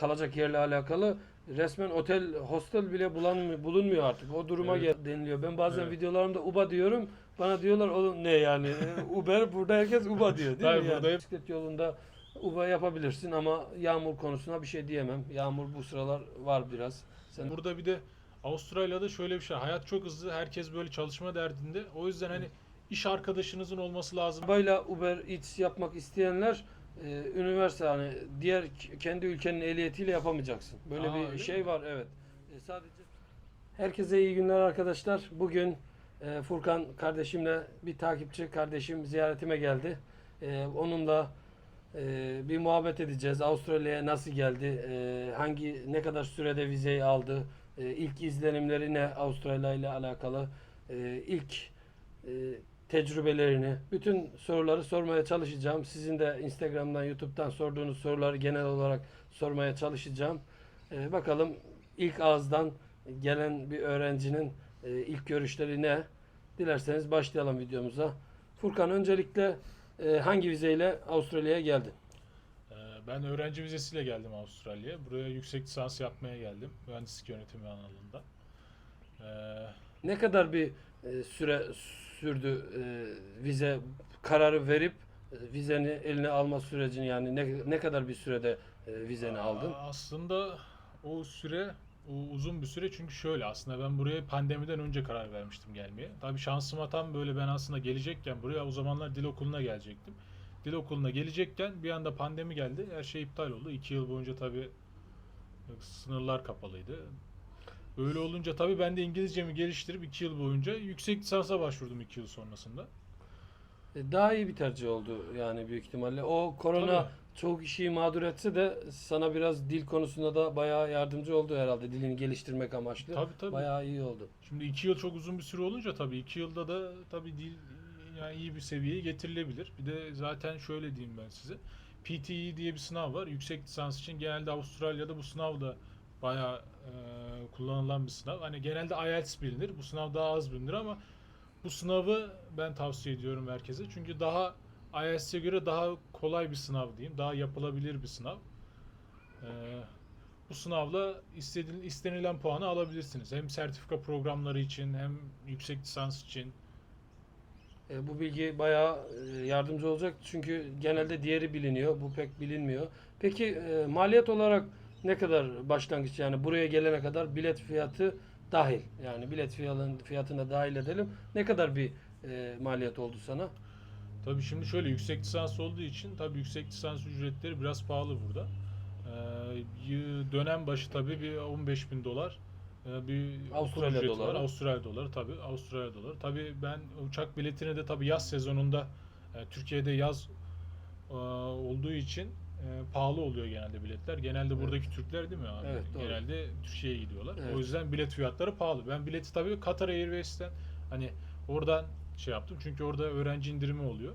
kalacak yerle alakalı resmen otel, hostel bile bulanmıyor, bulunmuyor artık. O duruma Evet. gel- deniliyor. Ben bazen Evet. videolarımda UBA diyorum. Bana diyorlar oğlum ne yani? E, Uber burada herkes UBA diyor değil mi? Yani burada hep- bisiklet yolunda UBA yapabilirsin ama yağmur konusuna bir şey diyemem. Yağmur bu sıralar var biraz. Sen Burada bir de Avustralya'da şöyle bir şey. Hayat çok hızlı. Herkes böyle çalışma derdinde. O yüzden hani iş arkadaşınızın olması lazım. Arabayla Uber Eats yapmak isteyenler e, üniversite hani diğer kendi ülkenin ehliyetiyle yapamayacaksın. Böyle Aa, bir şey mi? var evet. E, sadece Herkese iyi günler arkadaşlar. Bugün e, Furkan kardeşimle bir takipçi kardeşim ziyaretime geldi. E, onunla e, bir muhabbet edeceğiz. Avustralya'ya nasıl geldi? E, hangi ne kadar sürede vizeyi aldı? E, ilk izlenimleri ne Avustralya ile alakalı? E, ilk e, tecrübelerini, bütün soruları sormaya çalışacağım. Sizin de Instagram'dan, YouTube'dan sorduğunuz soruları genel olarak sormaya çalışacağım. Ee, bakalım ilk ağızdan gelen bir öğrencinin e, ilk görüşleri ne? Dilerseniz başlayalım videomuza. Furkan öncelikle e, hangi vizeyle Avustralya'ya geldin? Ee, Ben öğrenci vizesiyle geldim Avustralya'ya. Buraya yüksek lisans yapmaya geldim. Mühendislik yönetimi alanında. Ee, Ne kadar bir e, süre sürdü e, vize kararı verip e, vizeni eline alma sürecini yani ne, ne kadar bir sürede e, vizeni aldın? Aslında o süre o uzun bir süre çünkü şöyle aslında ben buraya pandemiden önce karar vermiştim gelmeye. Tabii şansıma tam böyle ben aslında gelecekken buraya o zamanlar dil okuluna gelecektim. Dil okuluna gelecekken bir anda pandemi geldi. Her şey iptal oldu. İki yıl boyunca tabii sınırlar kapalıydı. Öyle olunca tabii ben de İngilizcemi geliştirip iki yıl boyunca yüksek lisansa başvurdum iki yıl sonrasında. E, Daha iyi bir tercih oldu yani büyük ihtimalle. O korona çoğu kişiyi mağdur etse de sana biraz dil konusunda da bayağı yardımcı oldu herhalde. Dilini geliştirmek amaçlı. Tabii tabii. Bayağı iyi oldu. Şimdi iki yıl çok uzun bir süre olunca tabii iki yılda da tabii dil yani iyi bir seviyeye getirilebilir. Bir de zaten şöyle diyeyim ben size. PTE diye bir sınav var. Yüksek lisans için genelde Avustralya'da bu sınav da bayağı e, kullanılan bir sınav. Hani genelde IELTS bilinir. Bu sınav daha az bilinir ama bu sınavı ben tavsiye ediyorum herkese. Çünkü daha IELTS'e göre daha kolay bir sınav diyeyim. Daha yapılabilir bir sınav. E, bu sınavla istediğin, istenilen puanı alabilirsiniz. Hem sertifika programları için hem yüksek lisans için. E, bu bilgi bayağı e, yardımcı olacak çünkü genelde diğeri biliniyor. Bu pek bilinmiyor. Peki e, maliyet olarak ne kadar başlangıç yani buraya gelene kadar bilet fiyatı dahil. Yani bilet fiyatını, fiyatına dahil edelim. Ne kadar bir e, maliyet oldu sana? Tabii şimdi şöyle yüksek lisans olduğu için tabii yüksek lisans ücretleri biraz pahalı burada. Ee, dönem başı tabii bir 15 bin dolar e, bir Avustralya doları. Var. Avustralya doları tabii Avustralya doları. Tabii ben uçak biletini de tabii yaz sezonunda e, Türkiye'de yaz e, olduğu için e, pahalı oluyor genelde biletler. Genelde Evet. buradaki Türkler değil mi abi? Evet, doğru. Genelde Türkiye'ye gidiyorlar. Evet. O yüzden bilet fiyatları pahalı. Ben bileti tabii Qatar Airways'ten hani oradan şey yaptım. Çünkü orada öğrenci indirimi oluyor.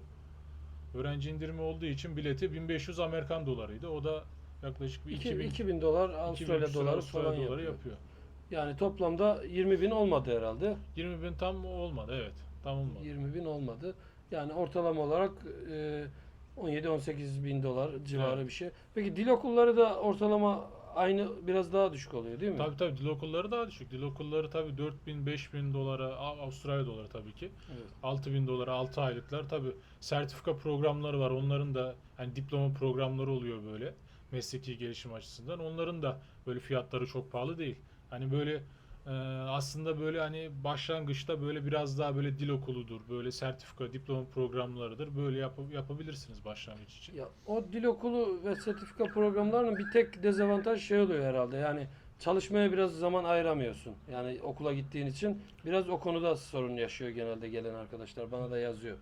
Öğrenci indirimi olduğu için bileti 1500 Amerikan dolarıydı. O da yaklaşık bir 2, 2000 2000 dolar Avustralya 2000 doları Avustralya falan doları yapıyor. yapıyor. Yani toplamda 20 bin olmadı herhalde. 20 bin tam olmadı evet. Tam olmadı. 20 bin olmadı. Yani ortalama olarak e, 17-18 bin dolar civarı Evet. bir şey. Peki dil okulları da ortalama aynı biraz daha düşük oluyor değil mi? Tabii tabii dil okulları daha düşük. Dil okulları tabii 4000 5000 dolara A- Avustralya doları tabii ki. Evet. 6000 dolara 6 aylıklar tabii sertifika programları var. Onların da hani diploma programları oluyor böyle mesleki gelişim açısından. Onların da böyle fiyatları çok pahalı değil. Hani böyle e, aslında böyle hani başlangıçta böyle biraz daha böyle dil okuludur. Böyle sertifika, diploma programlarıdır. Böyle yap- yapabilirsiniz başlangıç için. Ya o dil okulu ve sertifika programlarının bir tek dezavantaj şey oluyor herhalde. Yani çalışmaya biraz zaman ayıramıyorsun. Yani okula gittiğin için biraz o konuda sorun yaşıyor genelde gelen arkadaşlar. Bana da yazıyor.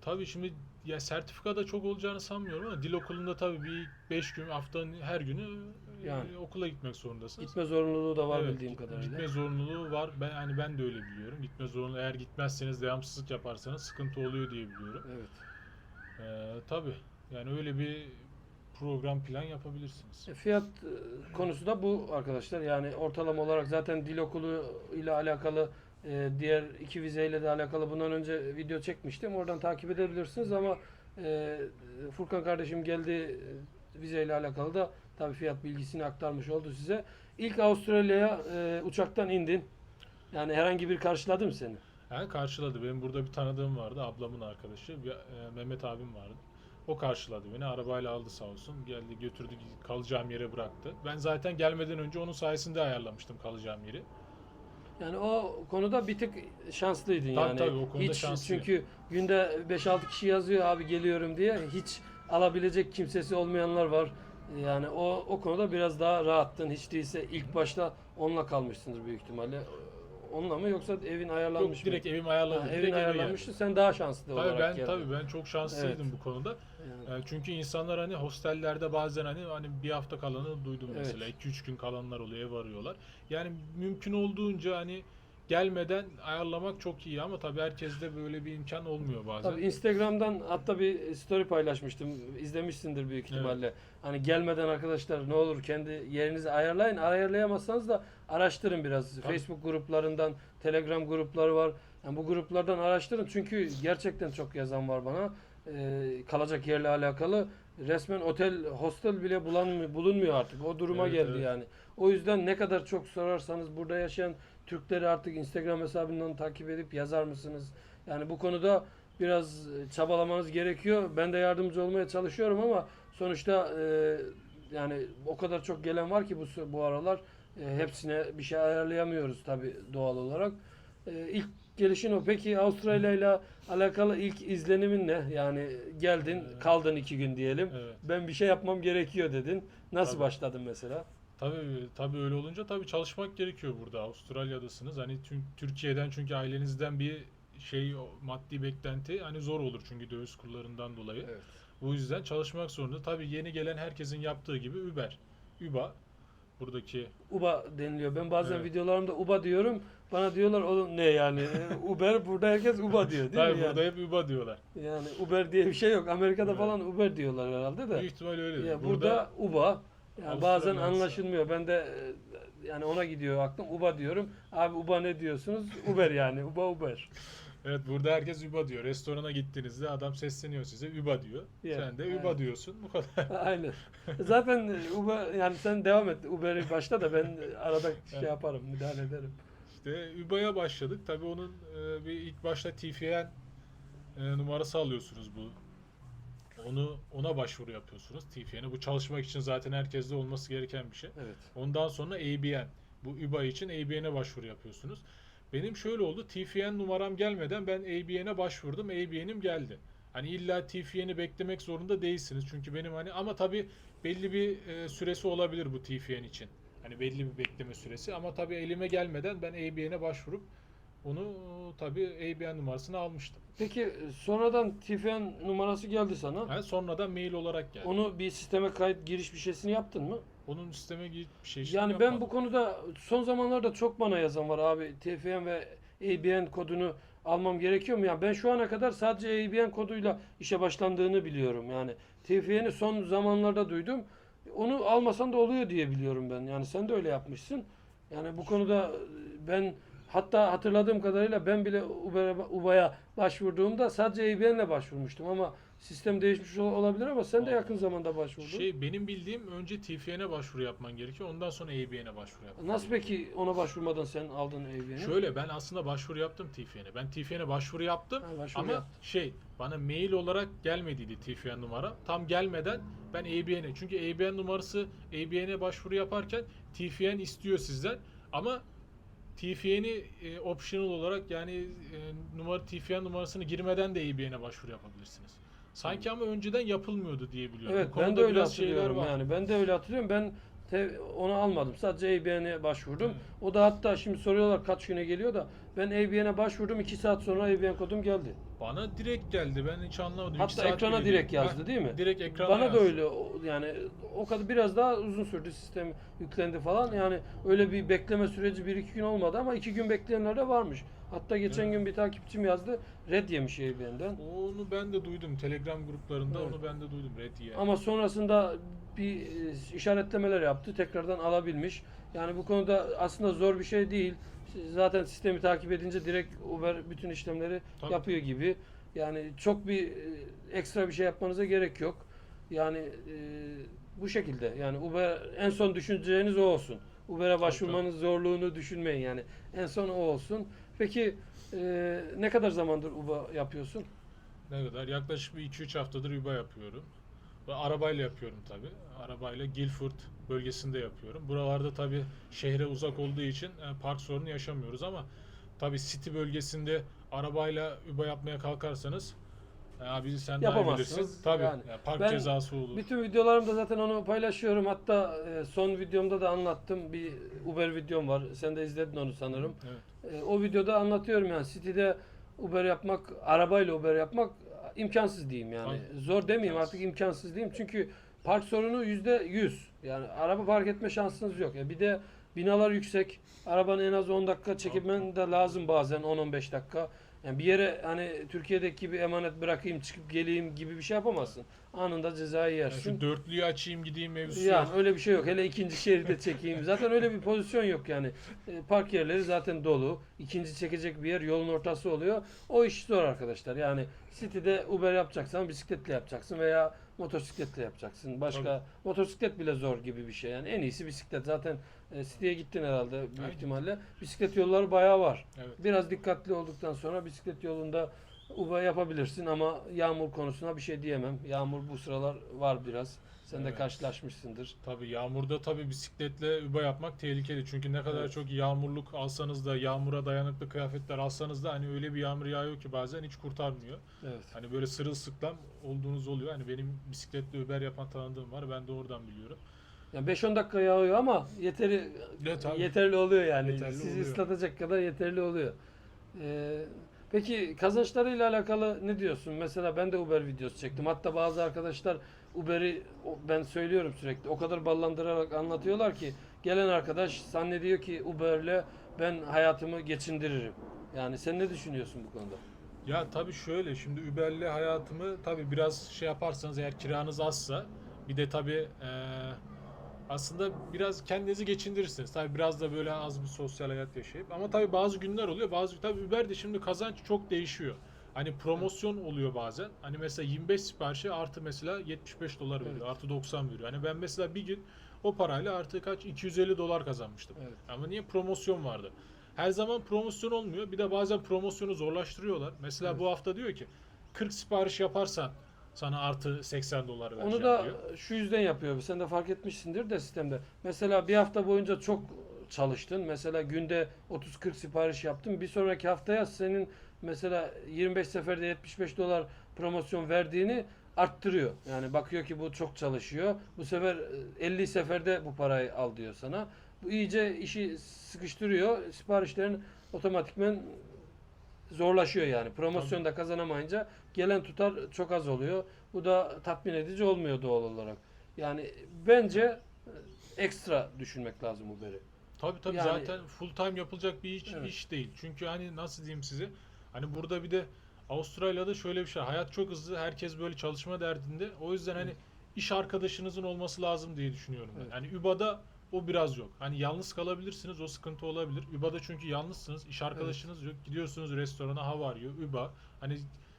Tabii şimdi ya sertifika da çok olacağını sanmıyorum ama dil okulunda tabii bir 5 gün haftanın her günü Yani. okula gitmek zorundasınız. Gitme zorunluluğu da var Evet, bildiğim git- kadarıyla. Gitme zorunluluğu var. Ben hani ben de öyle biliyorum. Gitme zorunluluğu eğer gitmezseniz devamsızlık yaparsanız sıkıntı oluyor diye biliyorum. Evet. Ee, tabii yani öyle bir program plan yapabilirsiniz. E, Fiyat e, konusu da bu arkadaşlar. Yani ortalama olarak zaten dil okulu ile alakalı e, diğer iki vizeyle de alakalı bundan önce video çekmiştim. Oradan takip edebilirsiniz ama e, Furkan kardeşim geldi e, vizeyle alakalı da tabii fiyat bilgisini aktarmış oldu size. İlk Avustralya'ya e, uçaktan indin. Yani herhangi bir karşıladı mı seni? Yani karşıladı. Benim burada bir tanıdığım vardı. Ablamın arkadaşı. Bir, e, Mehmet abim vardı. O karşıladı beni. Arabayla aldı sağ olsun. Geldi götürdü kalacağım yere bıraktı. Ben zaten gelmeden önce onun sayesinde ayarlamıştım kalacağım yeri. Yani o konuda bir tık şanslıydın Tabii yani. tabii, o konuda hiç şanslıyım. çünkü günde 5-6 kişi yazıyor abi geliyorum diye hiç alabilecek kimsesi olmayanlar var. Yani o o konuda biraz daha rahattın. Hiç değilse ilk başta onunla kalmışsındır büyük ihtimalle. Onunla mı yoksa evin ayarlanmış Yok direkt mı? evim ayarladı. Ha, direkt evin geldi. ayarlanmıştı. Sen daha şanslı Tabii olarak ben geldin. tabii ben çok şanslıydım Evet. bu konuda. Yani. Yani çünkü insanlar hani hostellerde bazen hani hani bir hafta kalanı duydum Evet. mesela. 2-3 gün kalanlar oluyor, ev arıyorlar. Yani mümkün olduğunca hani gelmeden ayarlamak çok iyi ama tabii herkeste böyle bir imkan olmuyor bazen. Tabii Instagram'dan hatta bir story paylaşmıştım. İzlemişsindir büyük Evet. ihtimalle. Hani gelmeden arkadaşlar ne olur kendi yerinizi ayarlayın. Ayarlayamazsanız da araştırın biraz. Tabii. Facebook gruplarından, Telegram grupları var. Yani bu gruplardan araştırın çünkü gerçekten çok yazan var bana. Ee, kalacak yerle alakalı. Resmen otel, hostel bile bulanmıyor, bulunmuyor artık. O duruma Evet, geldi evet. yani. O yüzden ne kadar çok sorarsanız burada yaşayan Türkleri artık Instagram hesabından takip edip yazar mısınız? Yani bu konuda biraz e, çabalamanız gerekiyor. Ben de yardımcı olmaya çalışıyorum ama sonuçta e, yani o kadar çok gelen var ki bu bu aralar e, hepsine bir şey ayarlayamıyoruz tabii doğal olarak. E, ilk gelişin o. Peki Avustralya ile alakalı ilk izlenimin ne? Yani geldin, Ee, kaldın iki gün diyelim. Evet. Ben bir şey yapmam gerekiyor dedin. Nasıl Tabii. başladın mesela? Tabii tabii öyle olunca tabii çalışmak gerekiyor burada. Avustralya'dasınız. Hani tüm Türkiye'den çünkü ailenizden bir şey maddi beklenti hani zor olur çünkü döviz kurlarından dolayı. Evet. Bu yüzden çalışmak zorunda. Tabii yeni gelen herkesin yaptığı gibi Uber. Uber buradaki Uba deniliyor. Ben bazen Evet. videolarımda Uba diyorum. Bana diyorlar oğlum ne yani? E, Uber burada herkes Uba diyor değil tabii mi? Yani? burada hep Uber diyorlar. yani Uber diye bir şey yok. Amerika'da Evet. falan Uber diyorlar herhalde de. Büyük ihtimal öyledir. Ya burada, burada, Uba. Yani bazen anlaşılmıyor. Ben de e, yani ona gidiyor aklım. Uba diyorum. Abi Uba ne diyorsunuz? Uber yani. Uba Uber. evet burada herkes Uber diyor. Restorana gittiğinizde adam sesleniyor size Uber diyor. Yeah, Sen de evet. Uber diyorsun. Bu kadar. Aynen. Zaten Uber yani sen devam et. Uber'i başta da ben arada şey Evet. yaparım. Müdahale ederim. İşte Uber'e başladık. Tabii onun e, bir ilk başta TFN e, numarası alıyorsunuz bu. Onu ona başvuru yapıyorsunuz TFN'e. Bu çalışmak için zaten herkeste olması gereken bir şey. Evet. Ondan sonra ABN. Bu UBA için ABN'e başvuru yapıyorsunuz. Benim şöyle oldu. TFN numaram gelmeden ben ABN'e başvurdum. ABN'im geldi. Hani illa TFN'i beklemek zorunda değilsiniz. Çünkü benim hani ama tabii belli bir e, süresi olabilir bu TFN için. Hani belli bir bekleme süresi ama tabii elime gelmeden ben ABN'e başvurup onu tabii ABN numarasını almıştım. Peki sonradan TFN numarası geldi sana. Yani sonradan mail olarak geldi. Onu bir sisteme kayıt giriş bir şeysini yaptın mı? Onun sisteme gidip bir şey Yani ben bu konuda son zamanlarda çok bana yazan var abi TFN ve ABN kodunu almam gerekiyor mu? Yani ben şu ana kadar sadece ABN koduyla işe başlandığını biliyorum. Yani TFN'i son zamanlarda duydum. Onu almasan da oluyor diye biliyorum ben. Yani sen de öyle yapmışsın. Yani bu konuda ben hatta hatırladığım kadarıyla ben bile Uba'ya başvurduğumda sadece ABN'le başvurmuştum ama sistem değişmiş ol- olabilir ama sen de yakın zamanda başvurdun. Şey benim bildiğim önce TFN'e başvuru yapman gerekiyor. Ondan sonra ABN'e başvuru yapman Nasıl peki ona başvurmadan sen aldın ABN'i? Şöyle ben aslında başvuru yaptım TFN'e. Ben TFN'e başvuru yaptım Ha, başvuru ama yaptın. şey bana mail olarak gelmediydi TFN numara. Tam gelmeden ben ABN'e çünkü ABN numarası ABN'e başvuru yaparken TFN istiyor sizden ama TFN'i e, optional olarak yani e, numara TFN numarasını girmeden de ABN'e başvuru yapabilirsiniz. Sanki ama önceden yapılmıyordu diye biliyorum. Evet Bu ben de konuda öyle biraz şeyler hatırlıyorum var. yani. Ben de öyle hatırlıyorum. Ben te- onu almadım. Sadece ABN'e başvurdum. Evet. O da hatta şimdi soruyorlar kaç güne geliyor da ben ABN'e başvurdum. 2 saat sonra ABN kodum geldi. Bana direkt geldi. Ben hiç anlamadım. Hatta ekrana direkt değil. yazdı değil mi? Direkt ekrana Bana yazdı. da öyle yani o kadar biraz daha uzun sürdü sistem yüklendi falan. Yani öyle bir bekleme süreci 1-2 gün olmadı ama 2 gün bekleyenler de varmış. Hatta geçen Evet. gün bir takipçim yazdı. Red yemiş ABN'den. Onu ben de duydum. Telegram gruplarında Evet. onu ben de duydum. Red diye. Ama sonrasında bir e, işaretlemeler yaptı. Tekrardan alabilmiş. Yani bu konuda aslında zor bir şey değil. Zaten sistemi takip edince direkt Uber bütün işlemleri Tabii. yapıyor gibi. Yani çok bir e, ekstra bir şey yapmanıza gerek yok. Yani e, Bu şekilde yani Uber en son düşüneceğiniz o olsun. Uber'e başvurmanın zorluğunu düşünmeyin yani. En son o olsun. Peki e, ne kadar zamandır Uber yapıyorsun? Ne kadar? Yaklaşık bir 2-3 haftadır UBA yapıyorum. Ve arabayla yapıyorum tabi. Arabayla Guildford bölgesinde yapıyorum. Buralarda tabi şehre uzak olduğu için e, park sorunu yaşamıyoruz ama tabi City bölgesinde arabayla UBA yapmaya kalkarsanız e, abi sen daha bilirsin. Tabi Yani park ben cezası olur. Bütün videolarımda zaten onu paylaşıyorum. Hatta e, son videomda da anlattım. Bir Uber videom var. Sen de izledin onu sanırım. Evet. E, o videoda anlatıyorum yani City'de Uber yapmak, arabayla Uber yapmak imkansız diyeyim yani. Zor demeyeyim İmkansız. artık imkansız diyeyim. Çünkü park sorunu yüzde yüz. Yani araba park etme şansınız yok. E, bir de binalar yüksek. Arabanı en az 10 dakika çekmen de lazım bazen 10-15 dakika. Yani bir yere hani Türkiye'deki gibi emanet bırakayım çıkıp geleyim gibi bir şey yapamazsın. Anında cezayı Yani yersin. şu dörtlüyü açayım gideyim mevzusu Yani yok. öyle bir şey yok. Hele ikinci şeride çekeyim. Zaten öyle bir pozisyon yok yani. E, park yerleri zaten dolu. İkinci çekecek bir yer yolun ortası oluyor. O iş zor arkadaşlar. Yani City'de Uber yapacaksan bisikletle yapacaksın veya motosikletle yapacaksın. Başka motosiklet bile zor gibi bir şey. Yani en iyisi bisiklet. Zaten e, City'ye gittin herhalde büyük Aynen. ihtimalle. Bisiklet yolları bayağı var. Evet. Biraz dikkatli olduktan sonra bisiklet yolunda Uber yapabilirsin ama yağmur konusuna bir şey diyemem. Yağmur bu sıralar var biraz. Sen de Evet. karşılaşmışsındır. Tabii yağmurda tabii bisikletle UBA yapmak tehlikeli. Çünkü ne kadar Evet. çok yağmurluk alsanız da yağmura dayanıklı kıyafetler alsanız da hani öyle bir yağmur yağıyor ki bazen hiç kurtarmıyor. Evet. Hani böyle sırılsıklam olduğunuz oluyor. Hani benim bisikletle Uber yapan tanıdığım var. Ben de oradan biliyorum. Yani 5-10 dakika yağıyor ama yeteri tabii. yeterli oluyor yani. Yeterli Sizi oluyor. ıslatacak kadar yeterli oluyor. Ee, peki kazançlarıyla alakalı ne diyorsun? Mesela ben de Uber videosu çektim. Hatta bazı arkadaşlar Uber'i o- ben söylüyorum sürekli. O kadar ballandırarak anlatıyorlar ki gelen arkadaş zannediyor ki Uber'le ben hayatımı geçindiririm. Yani sen ne düşünüyorsun bu konuda? Ya tabii şöyle şimdi Uber'le hayatımı tabii biraz şey yaparsanız eğer kiranız azsa bir de tabii eee, aslında biraz kendinizi geçindirirsiniz. Tabii biraz da böyle az bir sosyal hayat yaşayıp ama tabii bazı günler oluyor. Bazı tabii Uber'de şimdi kazanç çok değişiyor. Hani promosyon oluyor bazen. Hani mesela 25 siparişi artı mesela 75 dolar veriyor. Evet. Artı 90 veriyor. Hani ben mesela bir gün o parayla artı kaç 250 dolar kazanmıştım. Evet. Ama niye promosyon vardı? Her zaman promosyon olmuyor. Bir de bazen promosyonu zorlaştırıyorlar. Mesela Evet. bu hafta diyor ki 40 sipariş yaparsan sana artı 80 dolar vereceğim Onu da diyor. şu yüzden yapıyor. Sen de fark etmişsindir de sistemde. Mesela bir hafta boyunca çok çalıştın. Mesela günde 30-40 sipariş yaptın. Bir sonraki haftaya senin mesela 25 seferde 75 dolar promosyon verdiğini arttırıyor. Yani bakıyor ki bu çok çalışıyor. Bu sefer e, 50 seferde bu parayı al diyor sana. Bu iyice işi sıkıştırıyor. Siparişlerin otomatikmen zorlaşıyor yani. Promosyonda kazanamayınca gelen tutar çok az oluyor. Bu da tatmin edici olmuyor doğal olarak. Yani bence ekstra düşünmek lazım Uber'i. Tabii tabii Yani- zaten full time yapılacak bir iş, Evet. iş değil. Çünkü hani nasıl diyeyim size? Hani burada bir de Avustralya'da şöyle bir şey. Hayat çok hızlı. Herkes böyle çalışma derdinde. O yüzden hani iş arkadaşınızın olması lazım diye düşünüyorum ben. Evet. Hani UBA'da o biraz yok. Hani yalnız kalabilirsiniz. O sıkıntı olabilir. UBA'da çünkü yalnızsınız. iş arkadaşınız yok. Gidiyorsunuz restorana hava arıyor. UBA. Hani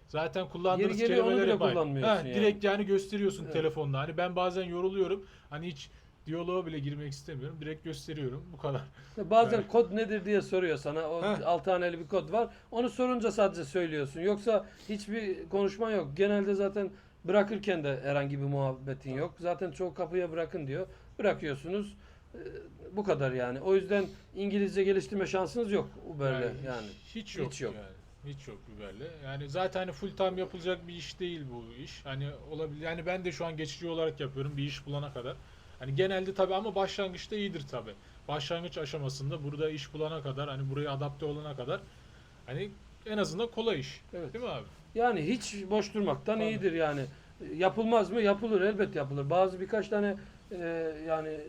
zaten kullandığınız Yeri geliyor, onu bile bay- kullanmıyorsun yani. Direkt yani gösteriyorsun Evet. telefonda. Hani ben bazen yoruluyorum. Hani hiç diyaloğa bile girmek istemiyorum. Direkt gösteriyorum. Bu kadar. Bazen Evet. kod nedir diye soruyor sana. O Heh. altı haneli bir kod var. Onu sorunca sadece söylüyorsun. Yoksa hiçbir konuşman yok. Genelde zaten bırakırken de herhangi bir muhabbetin yok. Zaten çoğu kapıya bırakın diyor. Bırakıyorsunuz. Ee, Bu kadar yani. O yüzden İngilizce geliştirme şansınız yok Uber'le yani. Yani Hiç yok. Hiç yok. Yani. Hiç yok Uber'le. Yani zaten hani full time yapılacak bir iş değil bu iş. Hani olabilir. Yani ben de şu an geçici olarak yapıyorum bir iş bulana kadar. Hani genelde tabii ama başlangıçta iyidir tabii. Başlangıç aşamasında burada iş bulana kadar hani buraya adapte olana kadar hani en azından kolay iş. Evet. Değil mi abi? Yani hiç boş durmaktan Tabii. iyidir yani. Yapılmaz mı? Yapılır. Elbet yapılır. Bazı birkaç tane e, yani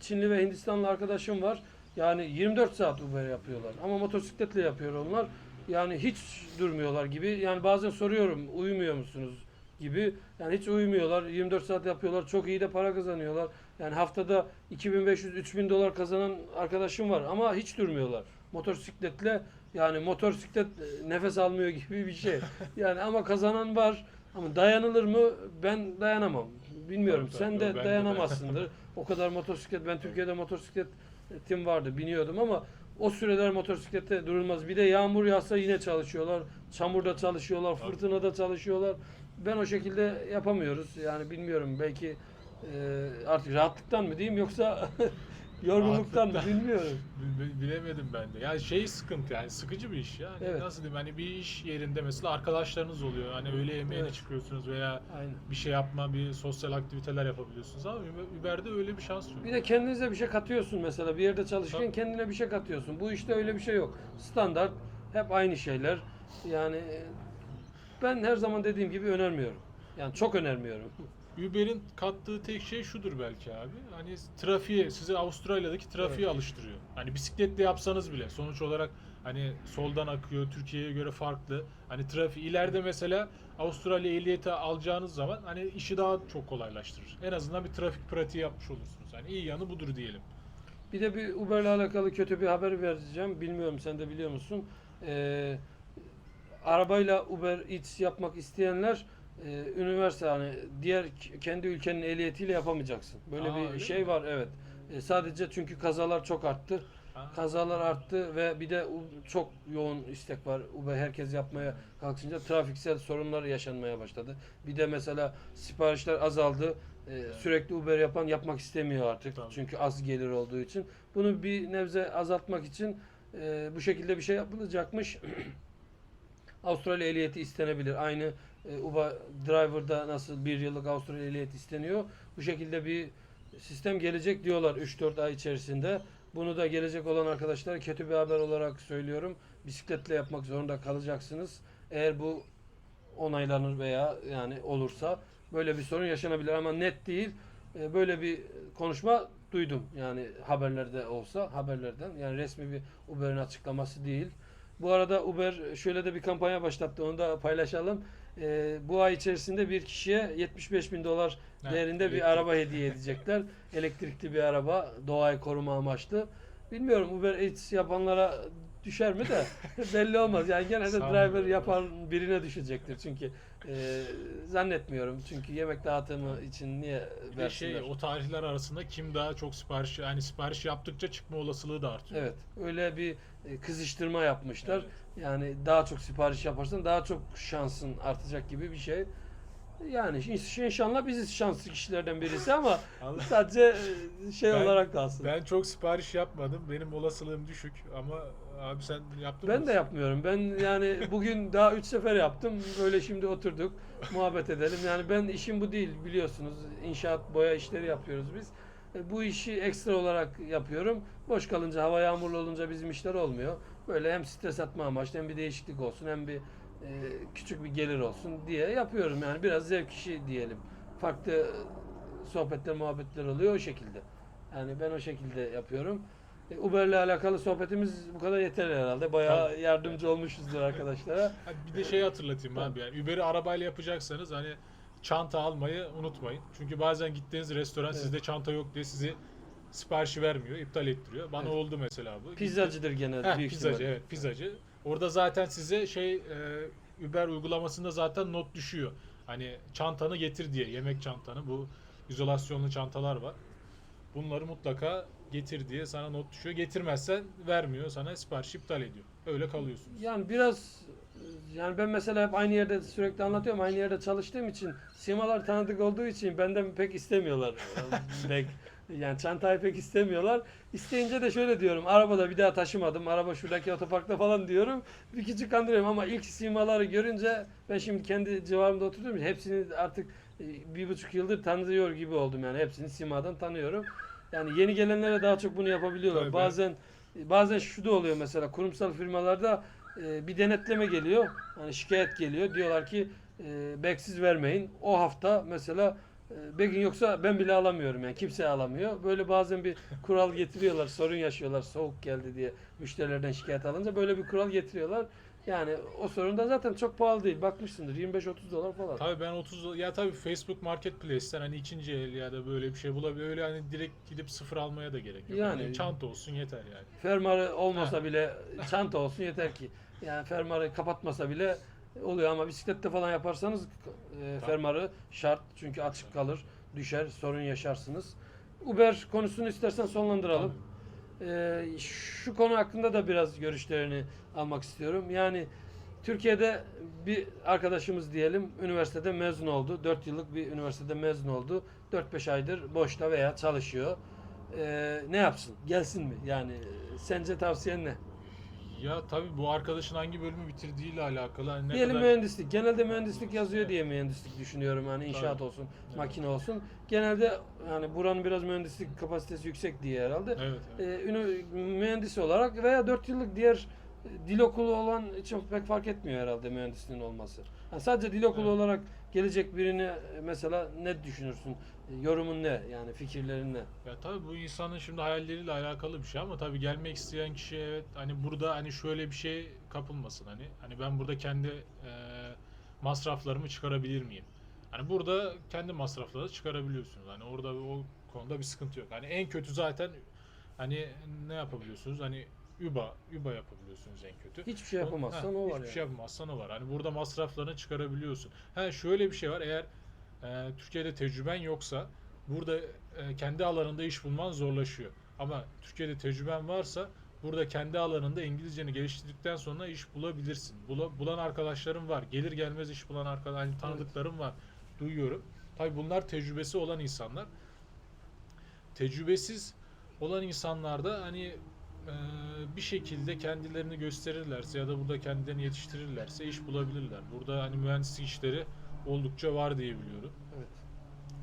Çinli ve Hindistanlı arkadaşım var. Yani 24 saat Uber yapıyorlar. Ama motosikletle yapıyor onlar. Yani hiç durmuyorlar gibi. Yani bazen soruyorum uyumuyor musunuz gibi. Yani hiç uyumuyorlar. 24 saat yapıyorlar. Çok iyi de para kazanıyorlar. Yani haftada 2500-3000 dolar kazanan arkadaşım var ama hiç durmuyorlar. Motosikletle yani motosiklet e, nefes almıyor gibi bir şey. Yani ama kazanan var. Ama dayanılır mı? Ben dayanamam. bilmiyorum. Tabii, Sen tabii. de ben de dayanamazsındır. o kadar motosiklet ben Türkiye'de motosikletim vardı biniyordum ama o süreler motosiklette durulmaz. Bir de yağmur yağsa yine çalışıyorlar. Çamurda çalışıyorlar, fırtınada çalışıyorlar. Ben o şekilde yapamıyoruz. Yani bilmiyorum belki e, artık rahatlıktan mı diyeyim yoksa yorgunluktan mı bilmiyorum. Bil- Bilemedim ben de. Yani şey sıkıntı yani sıkıcı bir iş ya. Hani Evet. Nasıl diyeyim hani bir iş yerinde mesela arkadaşlarınız oluyor. Hani öğle yemeğine Evet. çıkıyorsunuz veya Aynen. bir şey yapma, bir sosyal aktiviteler yapabiliyorsunuz ama Uber- Uber'de öyle bir şans yok. Bir de kendinize bir şey katıyorsun mesela bir yerde çalışırken Tabii. kendine bir şey katıyorsun. Bu işte öyle bir şey yok. Standart hep aynı şeyler. Yani e, ben her zaman dediğim gibi önermiyorum. Yani çok önermiyorum. Uber'in kattığı tek şey şudur belki abi. Hani trafiğe, sizi Avustralya'daki trafiğe Evet. alıştırıyor. Hani bisikletle yapsanız bile sonuç olarak hani soldan akıyor, Türkiye'ye göre farklı. Hani trafik ileride mesela Avustralya ehliyeti alacağınız zaman hani işi daha çok kolaylaştırır. En azından bir trafik pratiği yapmış olursunuz. Hani iyi yanı budur diyelim. Bir de bir Uber'le alakalı kötü bir haber vereceğim. Bilmiyorum sen de biliyor musun? Ee, arabayla Uber Eats yapmak isteyenler e, üniversite hani diğer kendi ülkenin ehliyetiyle yapamayacaksın. Böyle Aa, bir şey mi? var evet. E, sadece çünkü kazalar çok arttı. Ha. Kazalar arttı ve bir de çok yoğun istek var. Uber herkes yapmaya kalkınca trafiksel sorunlar yaşanmaya başladı. Bir de mesela siparişler azaldı. Ee, sürekli Uber yapan yapmak istemiyor artık. Tabii. Çünkü az gelir olduğu için. Bunu bir nebze azaltmak için e, bu şekilde bir şey yapılacakmış. Avustralya ehliyeti istenebilir. Aynı e, Uber Driver'da nasıl bir yıllık Avustralya ehliyeti isteniyor. Bu şekilde bir sistem gelecek diyorlar 3-4 ay içerisinde. Bunu da gelecek olan arkadaşlara kötü bir haber olarak söylüyorum. Bisikletle yapmak zorunda kalacaksınız. Eğer bu onaylanır veya yani olursa böyle bir sorun yaşanabilir ama net değil. E, Böyle bir konuşma duydum. Yani haberlerde olsa haberlerden yani resmi bir Uber'in açıklaması değil. Bu arada Uber şöyle de bir kampanya başlattı. Onu da paylaşalım. E, bu ay içerisinde bir kişiye 75 bin dolar Ha, değerinde bir elektrik. araba hediye edecekler. Elektrikli bir araba. Doğayı koruma amaçlı. Bilmiyorum Uber Eats yapanlara düşer mi de belli olmaz. Yani genelde driver yapan birine düşecektir. Çünkü e, zannetmiyorum. Çünkü yemek dağıtımı için niye Bir şey o tarihler arasında kim daha çok sipariş yani sipariş yaptıkça çıkma olasılığı da artıyor. Evet. Öyle bir e, kızıştırma yapmışlar. Evet. Yani daha çok sipariş yaparsan daha çok şansın artacak gibi bir şey. Yani inş- inşallah biziz şanslı kişilerden birisi ama Allah- sadece e, şey Ben- olarak kalsın. Ben çok sipariş yapmadım. Benim olasılığım düşük ama abi sen yaptın Ben mı? de yapmıyorum. Ben yani bugün daha üç sefer yaptım. Böyle şimdi oturduk, muhabbet edelim. Yani ben işim bu değil biliyorsunuz. İnşaat, boya işleri yapıyoruz biz. E, Bu işi ekstra olarak yapıyorum. Boş kalınca, hava yağmurlu olunca bizim işler olmuyor. Böyle hem stres atma amaçlı hem bir değişiklik olsun hem bir e, küçük bir gelir olsun diye yapıyorum. Yani biraz zevk işi diyelim. Farklı sohbetler, muhabbetler oluyor o şekilde. Yani ben o şekilde yapıyorum. E, Uber'le alakalı sohbetimiz bu kadar yeter herhalde. Bayağı Tabii. yardımcı olmuşuzdur arkadaşlara. Bir de şey hatırlatayım Tabii. abi yani Uber'i arabayla yapacaksanız hani çanta almayı unutmayın. Çünkü bazen gittiğiniz restoran Evet. sizde çanta yok diye sizi siparişi vermiyor, iptal ettiriyor. Bana Evet. oldu mesela bu. Pizzacıdır genelde Heh, büyük pizzacı ihtimalle. evet pizzacı. Orada zaten size şey e, Uber uygulamasında zaten not düşüyor. Hani çantanı getir diye yemek çantanı bu izolasyonlu çantalar var. Bunları mutlaka getir diye sana not düşüyor. Getirmezsen vermiyor sana sipariş iptal ediyor. Öyle kalıyorsunuz. Yani biraz yani ben mesela hep aynı yerde sürekli anlatıyorum. Aynı yerde çalıştığım için simalar tanıdık olduğu için benden pek istemiyorlar. pek, yani çantayı pek istemiyorlar. İsteyince de şöyle diyorum. Arabada bir daha taşımadım. Araba şuradaki otoparkta falan diyorum. Bir küçük kandırıyorum ama ilk simaları görünce ben şimdi kendi civarımda için hepsini artık e, bir buçuk yıldır tanıyor gibi oldum yani. Hepsini simadan tanıyorum. Yani yeni gelenlere daha çok bunu yapabiliyorlar. Tabii bazen bazen şu da oluyor mesela kurumsal firmalarda e, bir denetleme geliyor. Hani şikayet geliyor. Diyorlar ki e, beksiz vermeyin. O hafta mesela begin yoksa ben bile alamıyorum yani kimse alamıyor. Böyle bazen bir kural getiriyorlar. Sorun yaşıyorlar. Soğuk geldi diye müşterilerden şikayet alınca böyle bir kural getiriyorlar. Yani o sorun da zaten çok pahalı değil. Bakmışsındır 25-30 dolar falan. Tabii ben 30 ya tabii Facebook Marketplace'ten hani ikinci el ya da böyle bir şey bulabilir. Öyle hani direkt gidip sıfır almaya da gerek yok. Yani- Yani çanta olsun yeter yani. Fermuarı olmasa bile çanta olsun yeter ki. Yani fermuarı kapatmasa bile oluyor ama bisiklette falan yaparsanız e, fermuarı şart çünkü açık kalır. düşer, sorun yaşarsınız. Uber konusunu istersen sonlandıralım. Ee, şu konu hakkında da biraz görüşlerini almak istiyorum. Yani Türkiye'de bir arkadaşımız diyelim üniversitede mezun oldu. 4 yıllık bir üniversitede mezun oldu. 4-5 aydır boşta veya çalışıyor. Ee, ne yapsın? Gelsin mi? Yani e, sence tavsiyen ne? Ya tabii bu arkadaşın hangi bölümü bitirdiğiyle alakalı. Hani ne Diyelim kadar... mühendislik. Genelde mühendislik yazıyor diye mühendislik düşünüyorum. Hani inşaat Tabii. olsun, Evet. makine olsun. Genelde yani buranın biraz mühendislik kapasitesi yüksek diye herhalde. Evet. evet. Ee, ünü- mühendis olarak veya 4 yıllık diğer dil okulu olan için pek fark etmiyor herhalde mühendisliğin olması. Yani sadece dil okulu Evet. olarak gelecek birini e, mesela ne düşünürsün? E, Yorumun ne? Yani fikirlerin ne? Ya tabii bu insanın şimdi hayalleriyle alakalı bir şey ama tabii gelmek isteyen kişi evet hani burada hani şöyle bir şey kapılmasın hani hani ben burada kendi e, masraflarımı çıkarabilir miyim? Hani burada kendi masrafları çıkarabiliyorsunuz. Hani orada o konuda bir sıkıntı yok. Hani en kötü zaten hani ne yapabiliyorsunuz? Hani UBA, UBA yapabiliyorsunuz en kötü. Hiçbir şey yapamazsan Ha, o var Hiçbir yani. şey yapamazsan o var. Hani burada masraflarını çıkarabiliyorsun. Ha şöyle bir şey var. Eğer e, Türkiye'de tecrüben yoksa burada e, kendi alanında iş bulman zorlaşıyor. Ama Türkiye'de tecrüben varsa burada kendi alanında İngilizceni geliştirdikten sonra iş bulabilirsin. Bula- bulan arkadaşlarım var. Gelir gelmez iş bulan arkadaş, hani tanıdıklarım var. Duyuyorum. Tabii bunlar tecrübesi olan insanlar. Tecrübesiz olan insanlar da hani bir şekilde kendilerini gösterirlerse ya da burada kendilerini yetiştirirlerse iş bulabilirler. Burada hani mühendislik işleri oldukça var diye biliyorum. Evet.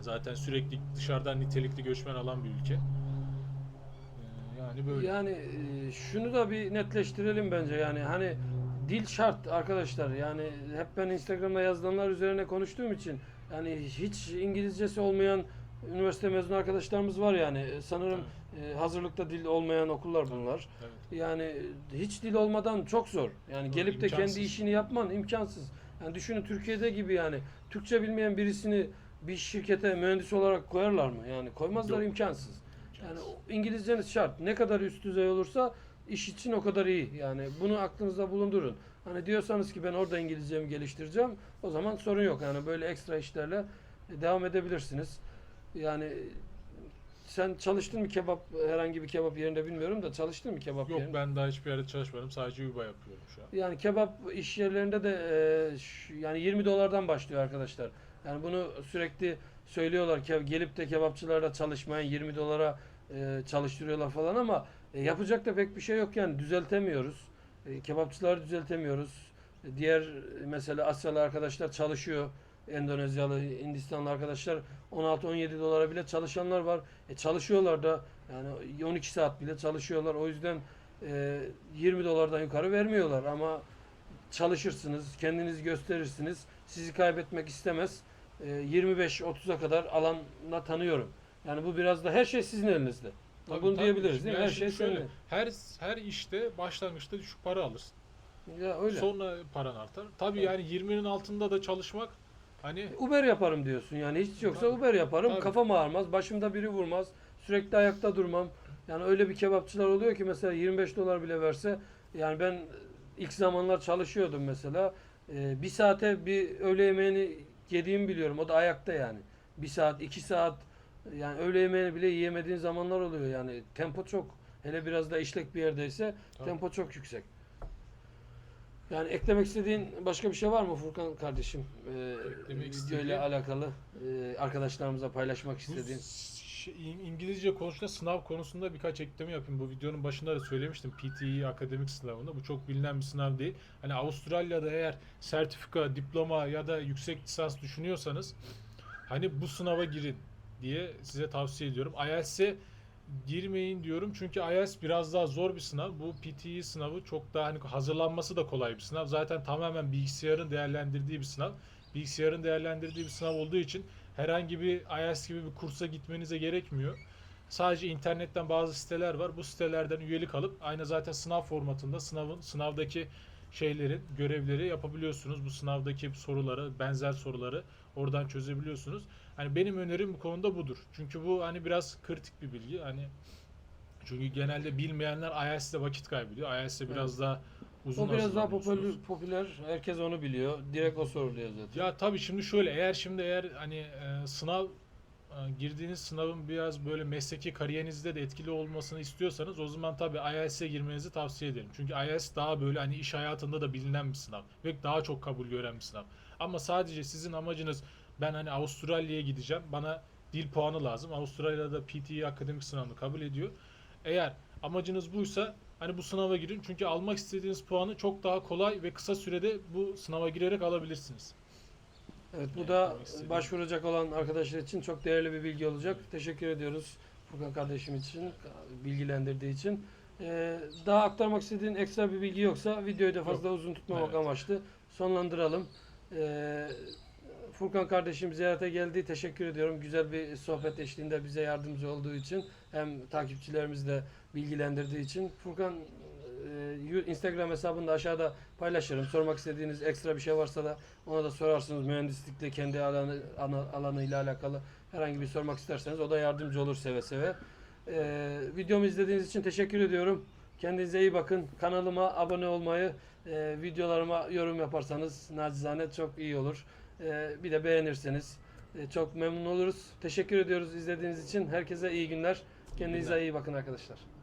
Zaten sürekli dışarıdan nitelikli göçmen alan bir ülke. Ee, Yani böyle. Yani e, şunu da bir netleştirelim bence yani hani dil şart arkadaşlar yani hep ben Instagram'da yazılanlar üzerine konuştuğum için yani hiç İngilizcesi olmayan üniversite mezunu arkadaşlarımız var yani sanırım e, hazırlıkta dil olmayan okullar bunlar. Evet. Yani hiç dil olmadan çok zor. Yani Zor, gelip de kendi imkansız. işini yapman imkansız. Yani düşünün Türkiye'de gibi yani Türkçe bilmeyen birisini bir şirkete mühendis olarak koyarlar mı? Yani koymazlar Yok. imkansız. Yani İngilizceniz şart. Ne kadar üst düzey olursa iş için o kadar iyi. Yani bunu aklınızda bulundurun. Hani diyorsanız ki ben orada İngilizcemi geliştireceğim. O zaman sorun yok. Yani böyle ekstra işlerle devam edebilirsiniz. Yani sen çalıştın mı kebap herhangi bir kebap yerinde bilmiyorum da çalıştın mı kebap Yok yerinde? ben daha hiçbir yerde çalışmadım. Sadece UBA yapıyorum şu an. Yani kebap iş yerlerinde de e, ş- yani 20 dolardan başlıyor arkadaşlar. Yani bunu sürekli söylüyorlar ki gelip de kebapçılarda çalışmayan 20 dolara e, çalıştırıyorlar falan ama e, yapacak da pek bir şey yok yani düzeltemiyoruz. E, kebapçıları düzeltemiyoruz. E, diğer e, mesela Asyalı arkadaşlar çalışıyor. Endonezyalı, Hindistanlı arkadaşlar 16-17 dolara bile çalışanlar var. E, çalışıyorlar da yani 12 saat bile çalışıyorlar. O yüzden e, 20 dolardan yukarı vermiyorlar ama çalışırsınız, kendinizi gösterirsiniz. Sizi kaybetmek istemez. E, 25-30'a kadar alanla tanıyorum. Yani bu biraz da her şey sizin elinizde. Tabii, Bunu tabii. diyebiliriz değil mi? yani Her şey şöyle, senin. Her her işte başlangıçta düşük para alırsın. Ya öyle. Sonra paran artar. Tabii Evet. yani 20'nin altında da çalışmak hani Uber yaparım diyorsun yani hiç yoksa. Uber yaparım. Tabii. Kafam ağrımaz, başımda biri vurmaz. Sürekli ayakta durmam. Yani öyle bir kebapçılar oluyor ki mesela 25 dolar bile verse yani ben ilk zamanlar çalışıyordum mesela. Ee, bir saate bir öğle yemeğini yediğimi biliyorum. O da ayakta yani. Bir saat, iki saat yani öğle yemeğini bile yiyemediğin zamanlar oluyor yani. Tempo çok. Hele biraz da işlek bir yerdeyse Tabii. tempo çok yüksek. Yani eklemek istediğin başka bir şey var mı Furkan kardeşim? Ee, Eklemek video ile istediğim- alakalı e, arkadaşlarımıza paylaşmak istediğin. İng- İngilizce konusunda sınav konusunda birkaç ekleme yapayım. Bu videonun başında da söylemiştim. PTE akademik sınavında. Bu çok bilinen bir sınav değil. Hani Avustralya'da eğer sertifika, diploma ya da yüksek lisans düşünüyorsanız hani bu sınava girin diye size tavsiye ediyorum. IELTS'e girmeyin diyorum. Çünkü IELTS biraz daha zor bir sınav. Bu PTE sınavı çok daha hani hazırlanması da kolay bir sınav. Zaten tamamen bilgisayarın değerlendirdiği bir sınav. Bilgisayarın değerlendirdiği bir sınav olduğu için herhangi bir IELTS gibi bir kursa gitmenize gerekmiyor. Sadece internetten bazı siteler var. Bu sitelerden üyelik alıp aynı zaten sınav formatında sınavın sınavdaki şeylerin görevleri yapabiliyorsunuz. Bu sınavdaki soruları, benzer soruları oradan çözebiliyorsunuz. Hani benim önerim bu konuda budur. Çünkü bu hani biraz kritik bir bilgi. Hani çünkü genelde bilmeyenler IELTS'te vakit kaybediyor. IELTS'te biraz daha uzun O biraz daha popüler, popüler. Herkes onu biliyor. Direkt o soruluyor zaten. Ya tabii şimdi şöyle eğer şimdi eğer hani e, sınav girdiğiniz sınavın biraz böyle mesleki kariyerinizde de etkili olmasını istiyorsanız o zaman tabii IELTS'e girmenizi tavsiye ederim. Çünkü IELTS daha böyle hani iş hayatında da bilinen bir sınav ve daha çok kabul gören bir sınav. Ama sadece sizin amacınız ben hani Avustralya'ya gideceğim. Bana dil puanı lazım. Avustralya'da PTE akademik sınavını kabul ediyor. Eğer amacınız buysa hani bu sınava girin. Çünkü almak istediğiniz puanı çok daha kolay ve kısa sürede bu sınava girerek alabilirsiniz. Evet bu da başvuracak olan arkadaşlar için çok değerli bir bilgi olacak. Teşekkür ediyoruz Furkan kardeşim için, bilgilendirdiği için. Ee, daha aktarmak istediğin ekstra bir bilgi yoksa videoyu da fazla uzun tutmamak Evet. amaçlı sonlandıralım. Ee, Furkan kardeşim ziyarete geldi. Teşekkür ediyorum. Güzel bir sohbet eşliğinde bize yardımcı olduğu için hem takipçilerimizi de bilgilendirdiği için. Furkan e, Instagram hesabını da aşağıda paylaşırım. Sormak istediğiniz ekstra bir şey varsa da ona da sorarsınız. Mühendislikle kendi alanı alanıyla alakalı herhangi bir sormak isterseniz o da yardımcı olur seve seve. Ee, videomu izlediğiniz için teşekkür ediyorum. Kendinize iyi bakın. Kanalıma abone olmayı, e, videolarıma yorum yaparsanız nacizane çok iyi olur. Ee, bir de beğenirseniz e, çok memnun oluruz. Teşekkür ediyoruz izlediğiniz için. Herkese iyi günler. Kendinize iyi bakın arkadaşlar.